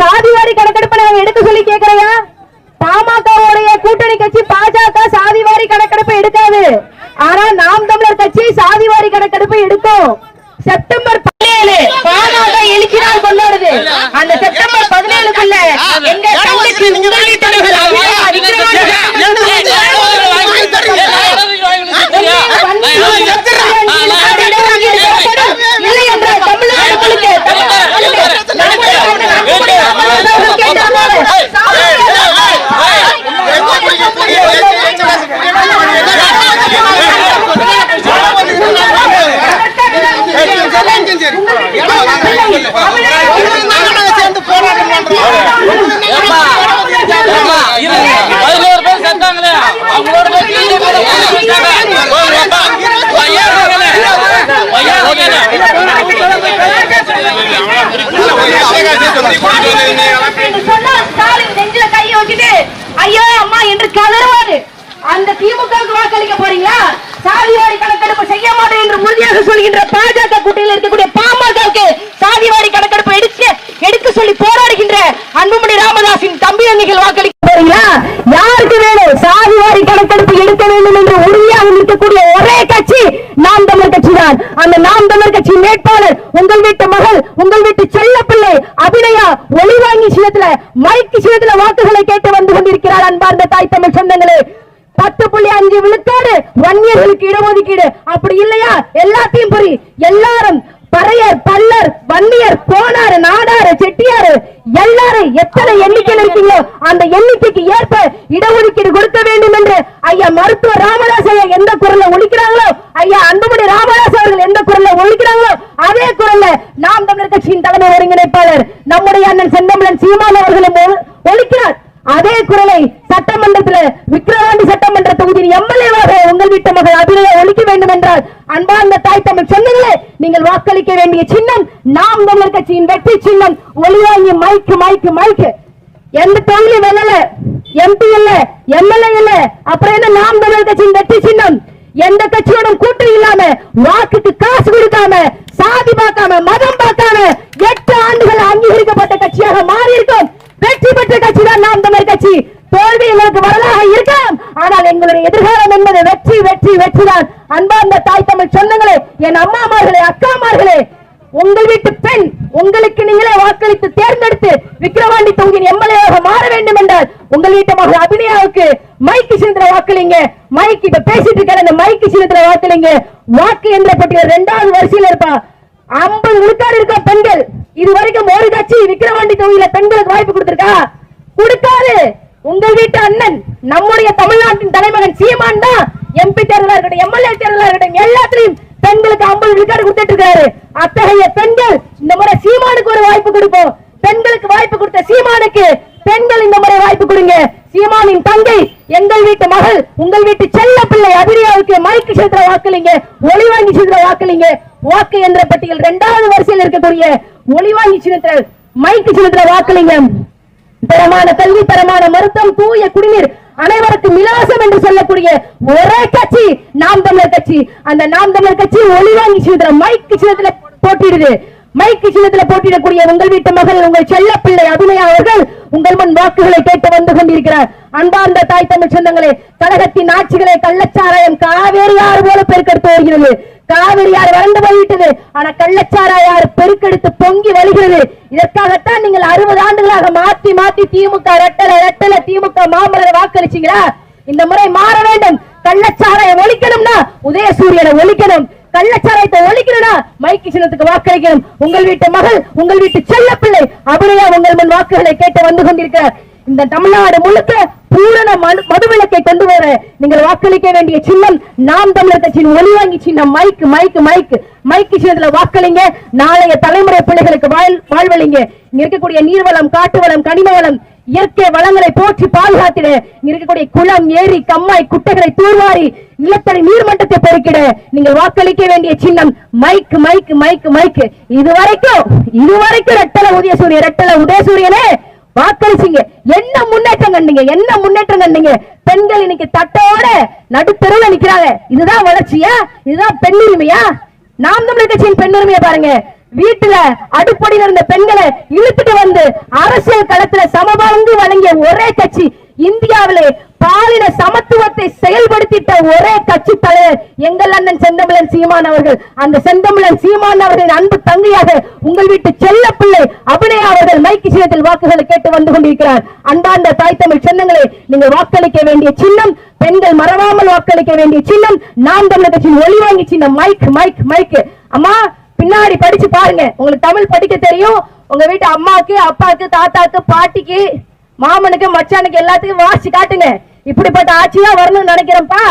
சாதி வாரி கணக்கெடுப்பு நாங்க எடுக்க சொல்லி கேக்குறையா? பாமகவுடைய கூட்டணி கட்சி பாஜக சாதி வாரி கணக்கெடுப்பு எடுக்காது. ஆனா நாம் தமிழர் கட்சி சாதி வாரி கணக்கெடுப்பு எடுக்கும். செப்டம்பர் பதினேழு பாமக எழுச்சி நாள் கொண்டாடுது. அந்த செப்டம்பர் பதினேழுக்குள்ள எங்க ஐயோ அம்மா என்று கதறுவாரு அந்த திமுகவுக்கு வாக்களிக்க போறீங்களா சாதிவாரி கணக்கெடுப்பு செய்ய மாட்டேன் என்று உறுதியாக சொல்கின்ற பாஜக கூட்டணியில் இருக்கக்கூடிய பாமகவுக்கு சாதிவாரி கணக்கெடுப்பு எடுக்க எடுக்க சொல்லி போராடுகின்ற அன்புமணி ராமதாஸின் தம்பி அங்கிகள் வாக்களிக்க போறீங்களா யாருக்கு வேணும்? சாதிவாரி கணக்கெடுப்பு எடுக்க வேண்டும் என்று உறுதியாக நிற்கக்கூடிய ஒரே கட்சி நாம் அந்த நாம் தமிழர் கட்சி வேட்பாளர் உங்கள் வீட்டு மகள் உங்கள் வீட்டு செல்ல பிள்ளை அபிநயா ஒளிவாங்கி சிலத்துல மைக்கு சிலத்துல வாக்குகளை கேட்டு வந்து கொண்டிருக்கிறார் அன்பார்ந்த தாய் தமிழ் சொந்தங்களே. பத்து புள்ளி அஞ்சு விழுக்காடு வன்னியர்களுக்கு இடஒதுக்கீடு. அப்படி இல்லையா? எல்லாத்தையும் புரி. எல்லாரும் பறையர் பல்லர் வன்னியர் போ எத்தனை எண்ணிக்கையில் இருக்கீங்களோ அந்த எண்ணிக்கைக்கு ஏற்ப இடஒதுக்கீடு கொடுக்க வேண்டும் என்று ஐயா மருத்துவ ராமதாஸ் ஐயா எந்த குரல்ல ஒழிக்கிறாங்களோ ஐயா அன்புமணி ராமதாஸ் அவர்கள் எந்த குரல்ல ஒழிக்கிறாங்களோ அதே குரல்ல நாம் தமிழர் கட்சியின் தலைமை ஒருங்கிணைப்பாளர் நம்முடைய அண்ணன் செந்தமிழன் சீமான் அவர்களும் ஒழிக்கிறார் அதே குரலை சட்டமன்றத்தில் விக்கிரவாண்டி சட்டமன்ற தொகுதியின் எம்எல்ஏவாக உங்கள் வீட்டு மகள் அபிநயா ஒழிக்க வேண்டும் என்றால் அன்பார்ந்த தாய் தமிழ் சொந்தங்களே நீங்கள் வாக்களிக்க வேண்டிய சின்னம் நாம் தமிழர் கட்சியின் வெற்றி சின்னம். ஒளிவாங்கி மைக்கு மைக்கு மைக்கு. எந்த தொகுதி வெல்லல எம்பி இல்ல எம்எல்ஏ இல்ல. அப்புறம் என்ன நாம் தமிழர் கட்சியின் வெற்றி சின்னம்? எந்த கட்சியோட கூட்டு இல்லாம வாக்குக்கு காசு கொடுக்காம சாதி பார்க்காம மதம் பார்க்காம எட்டு ஆண்டுகள் அங்கீகரிக்கப்பட்ட கட்சியாக மாறி இருக்கும் வெற்றி பெற்ற கட்சி தான் நாம் தமிழர் கட்சி. தோல்வி எங்களுக்கு வரலாக இருக்கலாம் ஆனால் எங்களுடைய எதிர்காலம் என்பது வெற்றி வெற்றி வெற்றி தான் அன்பார்ந்த தாய் தமிழ் சொந்தங்களே என் அம்மாமார்களே அக்காமார்களே உங்கள் வீட்டு பெண் உங்களுக்கு நீங்களே வாக்களித்து தேர்ந்தெடுத்து விக்கிரவாண்டி தொகுதியின் எம்எல்ஏவாக மாற வேண்டும் என்றால் உங்கள் வீட்டு மகள் அபிநயாவுக்கு மைக்கு சிந்திர வாக்களிங்க. மைக் இப்ப பேசிட்டு இருக்கிற அந்த மைக்கு சிந்திர வாக்களிங்க. வாக்கு என்ற பட்டியல் இரண்டாவது வரிசையில் இருப்பா. ஐம்பது விழுக்காடு இருக்கா பெண்கள்? இது வரைக்கும் ஒரு கட்சி விக்கிரவாண்டி தொகுதியில பெண்களுக்கு வாய்ப்பு கொடுத்திருக்கா? கொடுக்காது. உங்கள் வீட்டு அண்ணன் நம்முடைய தமிழ்நாட்டின் தலைமகன் சீமான் தான் எம்பி தேர்தலா இருக்கட்டும் எம்எல்ஏ தேர்தலா இருக்கட்டும் எல்லாத்துலயும் பெண்களுக்கு ஐம்பது விழுக்காடு கொடுத்துட்டு இருக்காரு அத்தகைய பெண்கள் இந்த முறை சீமானுக்கு ஒரு வாய்ப்பு கொடுப்போம். பெண்களுக்கு வாய்ப்பு கொடுத்த சீமானுக்கு பெண்கள் இந்த முறை வாய்ப்பு கொடுங்க. சீமானின் தங்கை எங்கள் வீட்டு மகள் உங்கள் வீட்டு செல்ல பிள்ளை அபிரியாவுக்கு மைக்கு சித்திர வாக்களிங்க ஒளிவாங்கி செலுத்துற வாக்களிங்க வாக்கு என்ற பட்டியல் இரண்டாவது வரிசையில் இருக்கக்கூடிய ஒளிவாங்கி செலுத்துற மைக்கு செலுத்துற வாக்களிங்க தரமான கல்வி தரமான மருத்துவம் தூய குடிநீர் அனைவருக்கும் இலவசம் என்று சொல்லக்கூடிய ஒரே கட்சி நாம் தமிழர் கட்சி. அந்த நாம் தமிழர் கட்சி ஒளிவாங்கி சின்னத்துல மைக்கு சின்னத்துல போட்டிடுது. மைக்கு சின்னத்துல போட்டியிடக்கூடிய உங்கள் வீட்டு மகள் உங்கள் செல்ல பிள்ளை அபிநயா அவர்கள் உங்கள் முன் வாக்குகளை கேட்டு வந்து கொண்டிருக்கிறார். அன்பார்ந்த தாய் தமிழ் சொந்தங்களே கழகத்தின் ஆட்சிகளை கள்ளச்சாராயம் காவேரி ஆறு போல பெருக்கெடுத்து வருகிறது காவிரி ஆறு வறண்டு போய்விட்டது. ஆனா கள்ளச்சாராயார் பெருக்கெடுத்து பொங்கி வழிகிறது. இதற்காகத்தான் நீங்கள் அறுபது ஆண்டுகளாக மாத்தி மாத்தி திமுக ரெட்டல ரெட்டல திமுக மாமலரை வாக்களிச்சீங்களா? இந்த முறை மாற வேண்டும். கள்ளச்சாராயம் ஒழிக்கணும்னா உதயசூரியனை ஒழிக்கணும். கள்ளச்சாராயத்தை ஒழிக்கணும்னா மைக்கு சின்னத்துக்கு வாக்களிக்கணும். உங்கள் வீட்டு மகள் உங்கள் வீட்டு செல்ல பிள்ளை அபிநயா உங்கள் முன் வாக்குகளை கேட்டு வந்து கொண்டிருக்கிறார். இந்த தமிழ்நாடு முழுக்க பூரண மது மதுவிலக்கை கொண்டு வர நீங்கள் வாக்களிக்க வேண்டிய சின்னம் நாம் தமிழர் கட்சியின் ஒளிவாங்கி சின்னம். மைக்கு மைக்கு மைக்கு மைக்கு சின்னத்துல வாக்களிங்க. நாளைய தலைமுறை பிள்ளைகளுக்கு வாழ் வாழ்வழிங்க. இங்க இருக்கக்கூடிய நீர்வளம் காட்டு வளம் கனிம வளம் இயற்கை வளங்களை போற்றி பாதுகாத்திட. இங்க இருக்கக்கூடிய குளம் ஏரி கம்மாய் குட்டைகளை தூர்வாரி நிலத்தடி நீர்மட்டத்தை பெருக்கிட நீங்கள் வாக்களிக்க வேண்டிய சின்னம். மைக்கு மைக்கு மைக்கு மைக்கு இதுவரைக்கும் இதுவரைக்கும் ரெட்டல உதயசூரிய ரெட்டல உதயசூரியனே வாக்களிச்சிங்க. என்ன முன்னேற்றம் கண்டீங்க? என்ன முன்னேற்றம் கண்டீங்க? பெண்கள் இன்னைக்கு தட்டோட நடுத்தருவில் நிக்கிறாங்க. இதுதான் வளர்ச்சியா? இதுதான் பெண்ணுரிமையா? நாம் தமிழர் கட்சியின் பெண்ணுரிமையை பாருங்க. வீட்டுல அடுப்படியில் இருந்த பெண்களை இழுத்துட்டு வந்து அரசியல் களத்துல சமபங்கு வழங்கிய ஒரே கட்சி இந்தியாவிலே பாலின சமத்துவத்தை செயல்படுத்திட்ட ஒரே கட்சி தலைவர் எங்கள் அண்ணன் செந்தமிழன் சீமான் அவர்கள். அந்த செந்தமிழன் சீமான் அவர்களின் அன்பு தங்கையாக உங்கள் வீட்டு செல்ல பிள்ளை அபிநயா அவர்கள் மைக்கு சின்னத்தில் வாக்குகளை கேட்டு வந்து கொண்டிருக்கிறார். அன்பார்ந்த தாய் தமிழ் சின்னங்களை நீங்க வாக்களிக்க வேண்டிய சின்னம் பெண்கள் மறவாமல் வாக்களிக்க வேண்டிய சின்னம் நாம் தமிழர் கட்சியின் ஒளி வாங்கி சின்னம். Mic mic mic. அம்மா பின்னாடி படிச்சு பாருங்க. உங்களுக்கு தமிழ் படிக்க தெரியும். உங்க வீட்டு அம்மாக்கு அப்பாக்கு தாத்தாக்கு பாட்டிக்கு மாமனுக்கு மச்சானுக்கு எல்லாத்துக்கும் வாசி காட்டுங்க. இப்படிப்பட்ட ஆட்சியா வரணும்னு நினைக்கிறேன்ப்பா.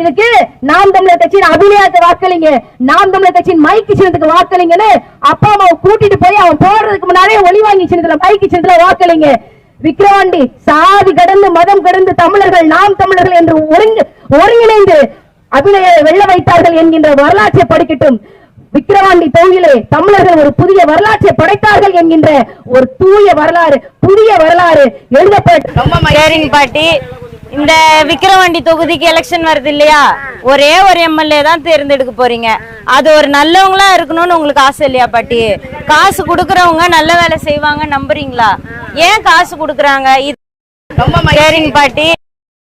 இதுக்கு நாம் தமிழர் கட்சியின் அபிநயத்தை வாக்களிங்க. நாம் தமிழர் கட்சியின் மைக்கு சின்னத்துக்கு வாக்களிங்கன்னு அப்பா அம்மாவை கூட்டிட்டு போய் அவன் போடுறதுக்கு முன்னாடியே ஒளி வாங்கி சின்னத்துல மைக்கு சின்னத்துல வாக்களிங்க. விக்ரவாண்டி சாதி கடந்து மதம் கடந்து தமிழர்கள் நாம் தமிழர்கள் என்று ஒருங்கிணைந்து அபிநய வெள்ள வைத்தார்கள் என்கின்ற வரலாற்றை படிக்கட்டும். விக்கிரவாண்டி தொகுதியிலே தமிழர்கள் ஒரு புதிய வரலாற்றை படைத்தார்கள் என்கின்ற ஒரு தூய வரலாறு புதிய வரலாறு எழுதப்பட்ட பாட்டி. இந்த விக்கிரவாண்டி தொகுதிக்கு எலெக்ஷன் வருது இல்லையா? ஒரே ஒரு எம்எல்ஏ தான் தேர்ந்தெடுக்க போறீங்க. அது ஒரு நல்லவங்களா இருக்கணும்னு உங்களுக்கு ஆசை இல்லையா பாட்டி? காசு கொடுக்கறவங்க நல்ல வேலை செய்வாங்க நம்புறீங்களா? ஏன் காசு கொடுக்கறாங்க? இது சரிங்க பாட்டி.